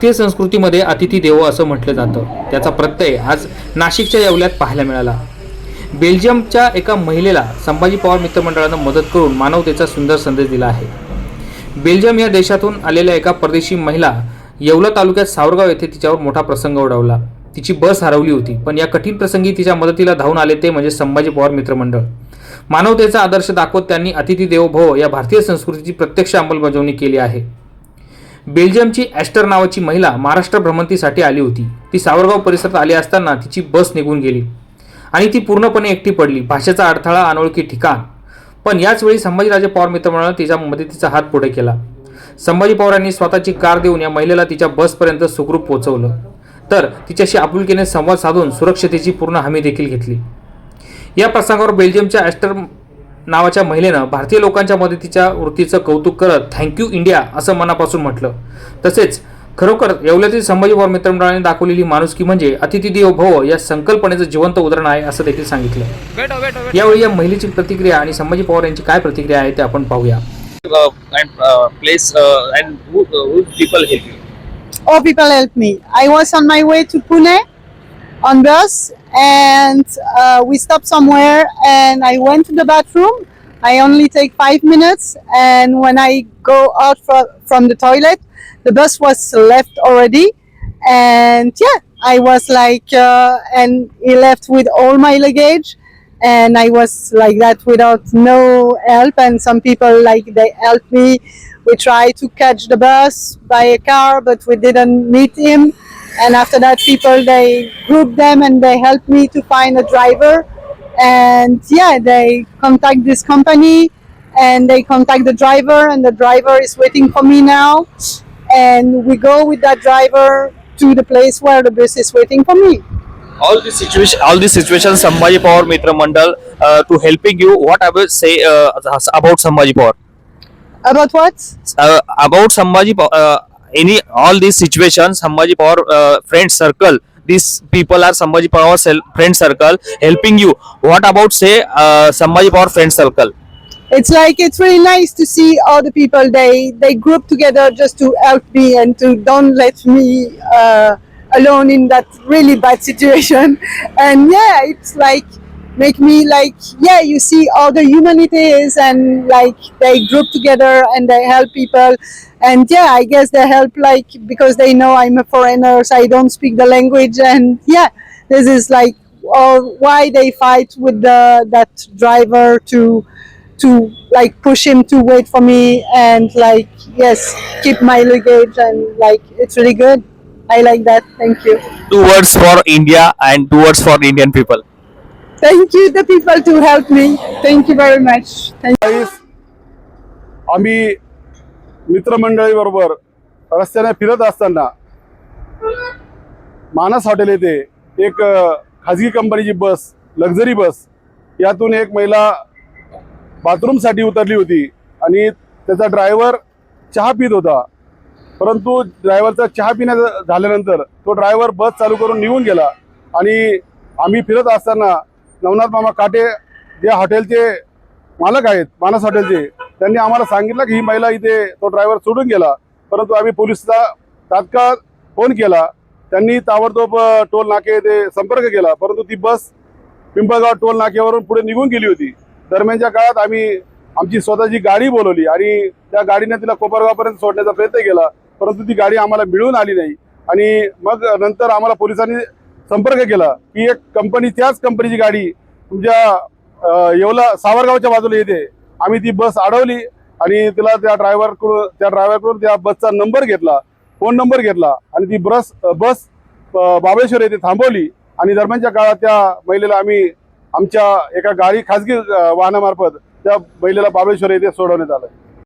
भारतीय संस्कृतीमध्ये अतिथी देवो असं म्हटलं जातं. त्याचा प्रत्यय आज नाशिकच्या येवल्यात पाहायला मिळाला. बेल्जियमच्या एका महिलेला संभाजी पवार मित्रमंडळानं मदत करून मानवतेचा सुंदर संदेश दिला आहे. बेल्जियम या देशातून आलेल्या एका परदेशी महिला येवला तालुक्यात सावरगाव येथे तिच्यावर मोठा प्रसंग ओढवला. तिची बस हरवली होती पण या कठीण प्रसंगी तिच्या मदतीला धावून आले ते म्हणजे संभाजी पवार मित्रमंडळ. मानवतेचा आदर्श दाखवत त्यांनी अतिथी देवो भव या भारतीय संस्कृतीची प्रत्यक्ष अंमलबजावणी केली आहे. बेल्जियमची ॲस्टर नावाची महिला महाराष्ट्र भ्रमंतीसाठी आली होती. ती सावरगाव परिसरात आली असताना तिची बस निघून गेली आणि ती पूर्णपणे एकटी पडली. भाषेचा अडथळा अनोळखी ठिकाण. पण याचवेळी संभाजीराजे पवार मित्रमंडळानं तिच्या मदतीचा हात पुढे केला. संभाजी पवारांनी स्वतःची कार देऊन या महिलेला तिच्या बसपर्यंत सुखरूप पोहोचवलं. तर तिच्याशी आपुलकीने संवाद साधून सुरक्षतेची पूर्ण हमी देखील घेतली. या प्रसंगावर बेल्जियमच्या ॲस्टर नावाच्या महिलेनं भारतीय लोकांच्या मदतीच्या वृत्तीचं कौतुक करत थँक्यू इंडिया असं मनापासून म्हटलं. तसेच खरोखर येवल्यातील संभाजी पवार मित्रमंडळाने दाखवलेली माणुसकी म्हणजे अतिथी देवो भव या संकल्पनेचं जिवंत उदाहरण आहे असं देखील सांगितलं. यावेळी या महिलेची प्रतिक्रिया आणि संभाजी पवार यांची काय प्रतिक्रिया आहे ते आपण पाहूया. Uh, and uh, place uh, and who, uh, who people help you? all and uh, we stopped somewhere and I went to the bathroom. I only take five minutes and when I go out fro- from the toilet, the bus was left already and yeah, I was like, uh, and he left with all my luggage and I was like that without no help. And some people like they helped me. We tried to catch the bus by a car, but we didn't meet him. And after that, people they group them and they help me to find a driver. And yeah, they contact this company and they contact the driver, and the driver is waiting for me now. And we go with that driver to the place where the bus is waiting for me. All this situation, all these situations, Sambhaji Power Mitra Mandal uh, to helping you. What I will say uh, about Sambhaji Power? About what? Uh, about Sambhaji Power, uh, any all these situations, Sambhaji Power uh, friend circle. These people are Sambhaji Power friend circle helping you. What about say uh, Sambhaji Power friend circle? it's like it's really nice to see all the people they they group together just to help me and to don't let me uh, alone in that really bad situation and yeah it's like make me like yeah you see all the humanities and like they group together and they help people. And yeah i guess they help like because they know i'm a foreigner so i don't speak the language. And yeah this is like all why they fight with the that driver to to like push him to wait for me and like yes keep my luggage and like it's really good. I like that. Thank you. Two words for India and two words for Indian people. Thank you the people to help me thank you very आम्ही मित्रमंडळीबरोबर रस्त्याने फिरत असताना मानस hotel येथे एक खाजगी कंपनीची बस लक्झरी बस यातून एक महिला बाथरूमसाठी उतरली होती आणि त्याचा ड्रायव्हर चहा पित होता. परंतु ड्रायव्हरचा चहा पिण्या झाल्यानंतर तो ड्रायव्हर बस चालू करून निघून गेला आणि आम्ही फिरत असताना नवनाथ मामा काटे जे हॉटेलचे मालक आहेत मानस हॉटेलचे त्यांनी आम्हाला सांगितलं की ही महिला इथे तो ड्रायव्हर सोडून गेला. परंतु आम्ही पोलिसचा तात्काळ फोन केला. त्यांनी ताबडतोब टोल नाके ते संपर्क केला. परंतु ती बस पिंपळगाव टोल नाक्यावरून पुढे निघून गेली होती. दरम्यानच्या काळात आम्ही आमची स्वतःची गाडी बोलवली आणि त्या गाडीने तिला कोपरगावपर्यंत सोडण्याचा प्रयत्न केला. परंतु ती गाडी आम्हाला मिळून आली नाही. आणि मग नंतर आम्हाला पोलिसांनी संपर्क केला की एक कंपनी त्याच कंपनीची गाडी तुमच्या येवला सावरगावच्या बाजूला येते. आम्ही ती बस अडवली आणि तिला त्या ड्रायव्हरकडून त्या ड्रायव्हरकडून त्या बसचा नंबर घेतला. फोन नंबर घेतला आणि ती बस बस बाबेश्वर येथे थांबवली. आणि दरम्यानच्या काळात त्या महिलेला आम्ही आमच्या एका गाडी खाजगी वाहनामार्फत त्या महिलेला बाबेश्वर येथे सोडवण्यात आलं.